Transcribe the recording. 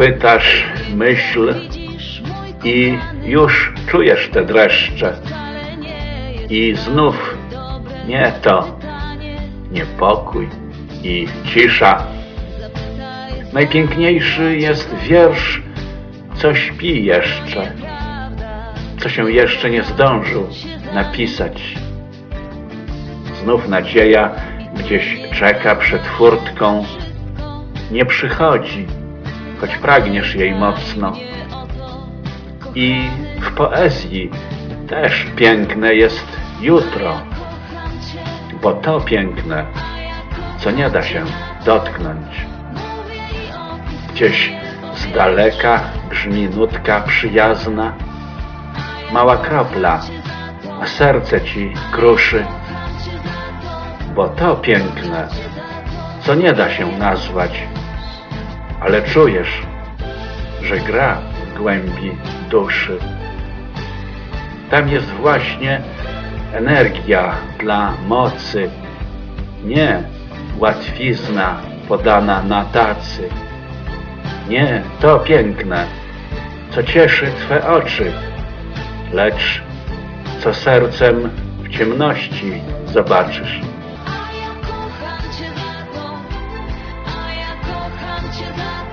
chwytasz myśl i już czujesz te dreszcze. I znów nie to, niepokój i cisza. Najpiękniejszy jest wiersz, co śpi jeszcze, co się jeszcze nie zdążył napisać. Znów nadzieja gdzieś czeka przed furtką, nie przychodzi, choć pragniesz jej mocno. I w poezji też piękne jest jutro, bo to piękne, co nie da się dotknąć. Gdzieś z daleka brzmi nutka przyjazna, mała kropla, a serce ci kruszy, bo to piękne, co nie da się nazwać, ale czujesz, że gra w głębi duszy. Tam jest właśnie energia dla mocy, nie łatwizna podana na tacy. Nie to piękne, co cieszy Twe oczy, lecz co sercem w ciemności zobaczysz. you got